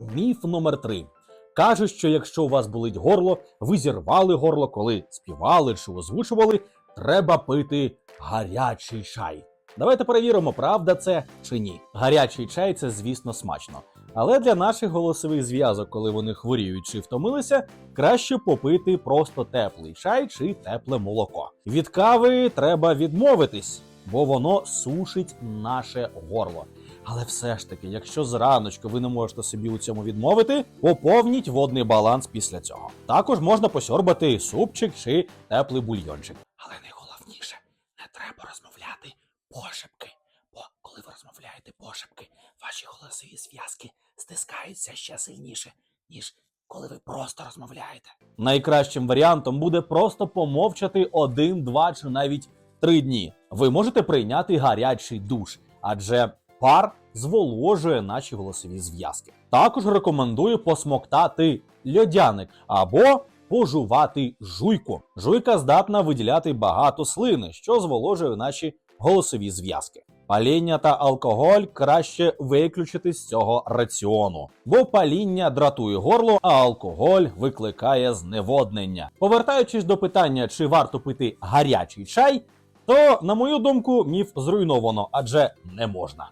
Міф номер 3 Кажуть, що якщо у вас болить горло, ви зірвали горло, коли співали чи озвучували, треба пити гарячий чай. Давайте перевіримо, правда це чи ні. Гарячий чай це, звісно, смачно. Але для наших голосових зв'язок, коли вони хворіють чи втомилися, краще попити просто теплий чай чи тепле молоко. Від кави треба відмовитись, бо воно сушить наше горло. Але все ж таки, якщо зраночку ви не можете собі у цьому відмовити, поповніть водний баланс після цього. Також можна посьорбати супчик чи теплий бульйончик. Але найголовніше, не треба розмовляти пошепки. Бо коли ви розмовляєте пошепки, ваші голосові зв'язки стискаються ще сильніше, ніж коли ви просто розмовляєте. Найкращим варіантом буде просто помовчати один, два чи навіть три дні. Ви можете прийняти гарячий душ, адже пар зволожує наші голосові зв'язки. Також рекомендую посмоктати льодяник або пожувати жуйку. Жуйка здатна виділяти багато слини, що зволожує наші голосові зв'язки. Паління та алкоголь краще виключити з цього раціону, бо паління дратує горло, а алкоголь викликає зневоднення. Повертаючись до питання, чи варто пити гарячий чай, то, на мою думку, міф зруйновано, адже не можна.